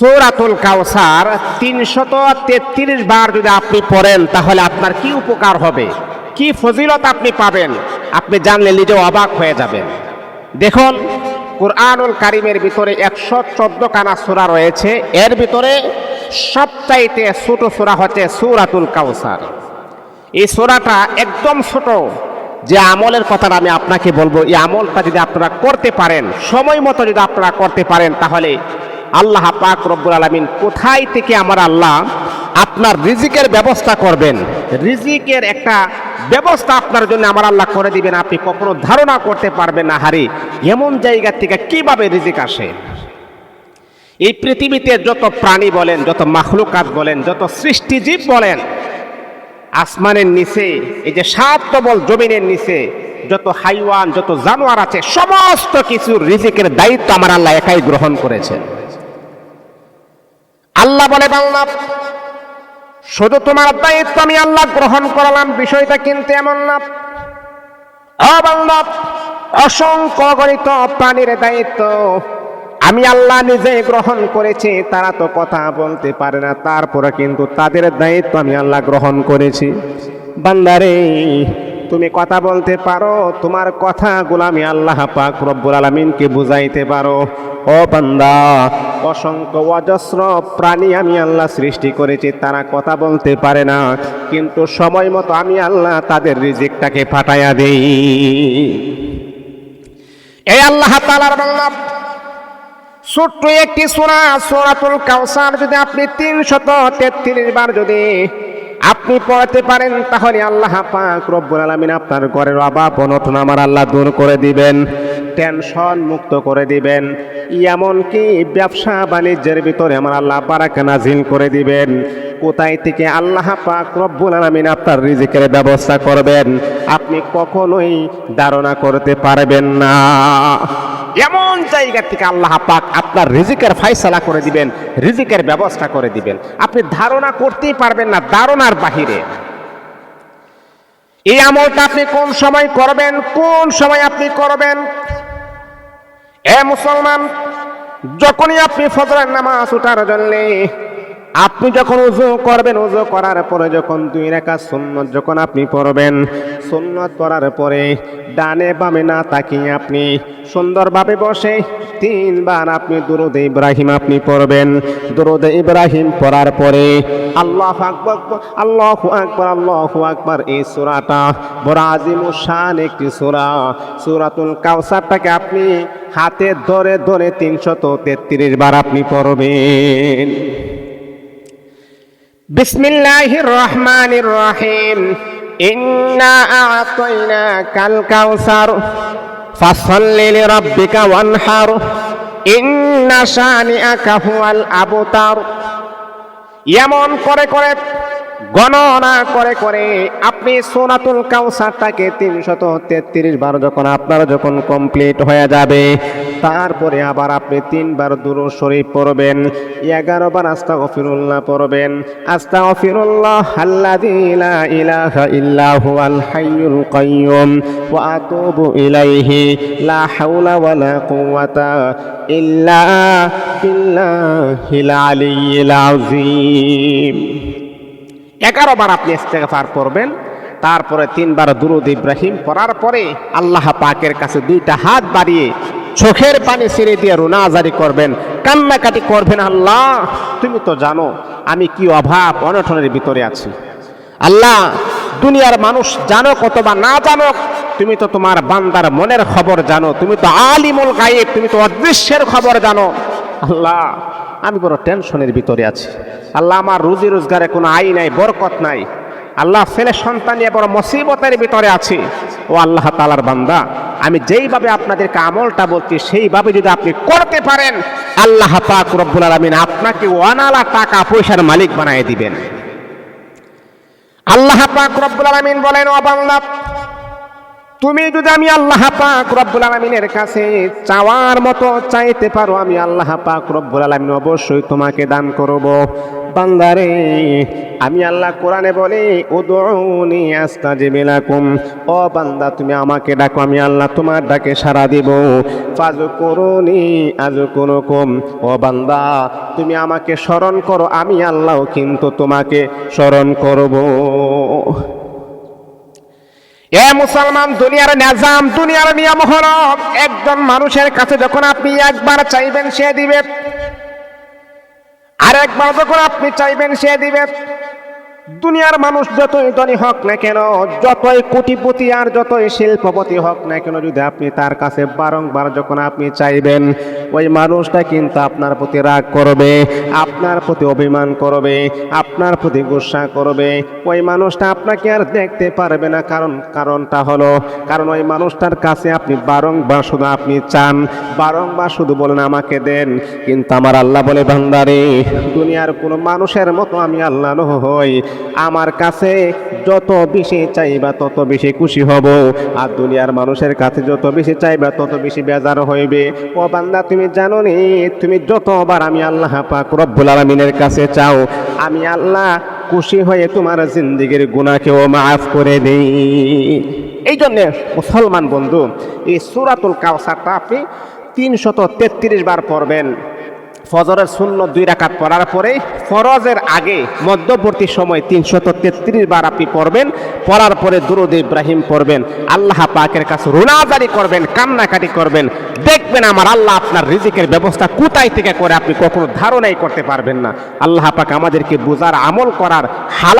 সৌরাতুল কাউসার তিনশত তেত্রিশ বার যদি আপনি পড়েন, তাহলে আপনার কি উপকার হবে? কি ফজিলত আপনি পাবেন? আপনি জানলে নিজে অবাক হয়ে যাবেন। দেখুন, কুরআনুল কারিমের ভিতরে একশো চোদ্দ কানা সুরা রয়েছে। এর ভিতরে সবচাইতে ছোট সুরা হচ্ছে সূরাতুল কাউসার এই সোরাটা একদম ছোট। যে আমলের কথা আমি আপনাকে বলব, এই আমলটা যদি আপনারা করতে পারেন, সময় মতো যদি আপনারা করতে পারেন, তাহলে আল্লাহ পাক রব্বুল আলমিন কোথায় থেকে আমার আল্লাহ আপনার রিজিকের ব্যবস্থা করবেন? রিজিকের একটা ব্যবস্থা আপনার জন্য আমার আল্লাহ করে দিবেন, আপনি কখনো ধারণা করতে পারবেন না, হারি। এমন জায়গা থেকে কীভাবে রিজিক আসে? এই পৃথিবীতে যত প্রাণী বলেন, যত মাখলুকাত বলেন, যত সৃষ্টিজীব বলেন, আসমানের নিচে, এই যে সাত তবল জমিনের নিচে, যত হাইওয়ান, যত জানোয়ার আছে, সমস্ত কিছুর রিজিকের দায়িত্ব আমার আল্লাহ একাই গ্রহণ করেছেন। আল্লাহ বলে বাংলা শুধু তোমার দায়িত্ব আমি আল্লাহ গ্রহণ করলাম, বিষয়টা কিন্তু এমন না। অবাংলা অসংখ্য গণিত প্রাণীর দায়িত্ব আমি আল্লাহ নিজে গ্রহণ করেছি, তারা তো কথা বলতে পারে না, তারপরে কিন্তু তাদের দায়িত্ব আমি আল্লাহ গ্রহণ করেছি। বান্দারে তুমি কথা বলতে পারো, তোমার কথাগুলো আমি আল্লাহ পাক রব্বুল আলমিনকে বুঝাইতে পারো। ও বান্দা, অসংখ্য অজস্র প্রাণী আমি আল্লাহ সৃষ্টি করেছি, তারা কথা বলতে পারে না, কিন্তু সময় মতো আমি আল্লাহ তাদের রিজিকটাকে ফাটাইয়া দেই। এই আল্লাহ তালার বাংলা ছোট্ট একটি সোনা সোনাতুল কাউসার, যদি আপনি তিনশত তেত্রিশ বার যদি আপনি পড়াতে পারেন, তাহলে আল্লাহ পাক রব্বুল আলামিন আপনার ঘরের অভাব অনটন আমার আল্লাহ দূর করে দিবেন, টেনশন মুক্ত করে দিবেন। এমনকি ব্যবসা বাণিজ্যের ভিতরে আমার আল্লাহ বারাকা নাজিল করে দিবেন। কোথায় থেকে আল্লাহ পাক রব্বুল আলামিন আপনার রিজিকের ব্যবস্থা করবেন, আপনি কখনোই ধারণা করতে পারবেন না। এমন জায়গা থেকে আল্লাহ পাক আপনার রিজিকের ফাইসালা করে দিবেন, রিজিকের ব্যবস্থা করে দিবেন। আপনি ধারণা করতেই পারবেন না ধারণার বাহিরে। এই আমলটা আপনি কোন সময় করবেন, কোন সময় আপনি করবেন? এ মুসলমান যখনই আপনি ফজরের নামাজ উঠার জন্যে আপনি যখন উজু করবেন, উজু করার পরে যখন দুই রেখা সুন্নত যখন আপনি পড়বেন, সুন্নত পড়ার পরে ডানে বামে না তাকিয়ে আপনি সুন্দরভাবে বসে তিনবার আপনি দুরুদ ইব্রাহিম আপনি পড়বেন। দুরুদ ইব্রাহিম পড়ার পরে আল্লাহ আকবর আল্লাহ আকবর আল্লাহ আকবর এই সুরাটা বড় আজিম শান একটি সুরা। সুরাতুল কাউসারটাকে আপনি হাতে ধরে ধরে তিনশত তেত্রিশ বার আপনি পড়বেন। বিসমিল্লাহির রহমানির রহিম ইন্না আতাইনা কাল কাউসার ফাসাল্লি লিরাব্বিকা ওয়ানহার। ইন্না শানিআকা হুয়াল আবতার। এমন করে করে গণনা করে করে আপনি সোনাতুল কাউসারটাকে তিনশত তেত্রিশ বার যখন আপনার যখন কমপ্লিট হয়ে যাবে, তারপরে আবার আপনি তিনবার দূর শরীফ পড়বেন এগারো বার আস্তা গফিরুল্লাহ পড়বেন। আস্তা গফিরুল্লাহ আল্লাযী লা ইলাহা ইল্লা হুয়াল হাইয়ুল কাইয়্যুম ওয়া আতুবু ইলাইহি, লা হাওলা ওয়ালা কুওয়াতা ইল্লা বিল্লাহিল আলিয়্যিল আযীম। এগারো বার আপনি ইস্তেগফার করবেন তারপরে তিনবার দুরুদ ইব্রাহিম পড়ার পরে আল্লাহ পাকের কাছে দুইটা হাত বাড়িয়ে চোখের পানি ছেড়ে দিয়ে রুনাজারি করবেন। কান্নাকাটি করবেন, আল্লাহ, তুমি তো জানো আমি কি অভাব, অনটনের ভিতরে আছি। আল্লাহ, দুনিয়ার মানুষ জানো কত বা না জানো, তুমি তো তোমার বান্দার মনের খবর জানো, তুমি তো আলিমুল গায়েব, তুমি তো অদৃশ্যের খবর জানো। আল্লাহ আমি বড় টেনশনের ভিতরে আছি। আল্লাহ আমার রুজি রোজগারে কোনো আই নাই, বরকত নাই। আল্লাহ ছেলে সন্তান নিয়ে বড় মুসিবতের ভিতরে আছি। ও আল্লাহ তালার বান্দা, আমি যেইভাবে আপনাদেরকে আমলটা বলছি, সেইভাবে যদি আপনি করতে পারেন, আল্লাহ পাক রব্বুল আলমিন আপনাকে ওয়ানালা টাকা পয়সার মালিক বানিয়ে দিবেন। আল্লাহ পাক রব্বুল আলমিন বলেন, ও বাংলা তুমি যদি আমি আল্লাহ পাক রব্বুল আলমিনের কাছে চাওয়ার মতো চাইতে পারো, আমি আল্লাহ পাক রব্বুল আলমিন অবশ্যই তোমাকে দান করব। বান্দারে, আমি আল্লাহ কোরআনে বলি, উদউনি আস্তাজিব লাকুম। ও বান্দা, তুমি আমাকে ডাকো, আমি আল্লাহ তোমার ডাকে সাড়া দিব। ফাজকুরুনি আজকুরুকুম ও বান্দা, তুমি আমাকে স্মরণ করো, আমি আল্লাহ কিন্তু তোমাকে স্মরণ করব। এ মুসলমান, দুনিয়ার নাজাম, দুনিয়ার নিয়ম হল একজন মানুষের কাছে যখন আপনি একবার চাইবেন সে দিবে। আর একবার যখন আপনি চাইবেন সে দিবে। দুনিয়ার মানুষ যতই ধনী হোক না কেন, যতই কোটিপতি আর যতই শিল্পপতি হোক না কেন, যদি আপনি তার কাছে বারংবার যখন আপনি চাইবেন, ওই মানুষটা কিন্তু আপনার প্রতি রাগ করবে, আপনার প্রতি অভিমান করবে, আপনার প্রতি গুসা করবে। ওই মানুষটা আপনাকে আর দেখতে পারবে না, কারণ, কারণটা হলো, কারণ ওই মানুষটার কাছে আপনি বারংবার শুধু আপনি চান, বারংবার শুধু বলেন, আমাকে দেন। কিন্তু আমার আল্লাহ বলে ভান্ডারে দুনিয়ার কোনো মানুষের মতো আমি আল্লাহ হই। আমার কাছে যত বেশি চাইবা তত বেশি খুশি হব। আর দুনিয়ার মানুষের কাছে যত বেশি চাইবা তত বেশি বেজার হইবে। ও বান্দা, তুমি জানো নি তুমি যতবার আমি আল্লাহ পাক রব্বুল আলমিনের কাছে চাও, আমি আল্লাহ খুশি হয়ে তোমার জিন্দিগির গুণাকেও মাফ করে দেই। এই জন্যে মুসলমান বন্ধু, এই সুরাতুল কাউসারটা আপনি তিনশত তেত্রিশ বার পড়বেন। ফজরের শূন্য দুই রাকাত পড়ার পরে ফরজের আগে মধ্যবর্তী সময় তিনশত তেত্রিশ বার আপনি পড়বেন, পড়ার পরে দুরুদ ইব্রাহিম পড়বেন, আল্লাহ পাকের কাছে রোনাজারি করবেন, কান্নাকাটি করবেন, দেখবেন আমার আল্লাহ আপনার রিজিকের ব্যবস্থা কোথায় থেকে করে আপনি কখনো ধারণাই করতে পারবেন না। আল্লাহ পাক আমাদেরকে বোঝার আমল করার হাল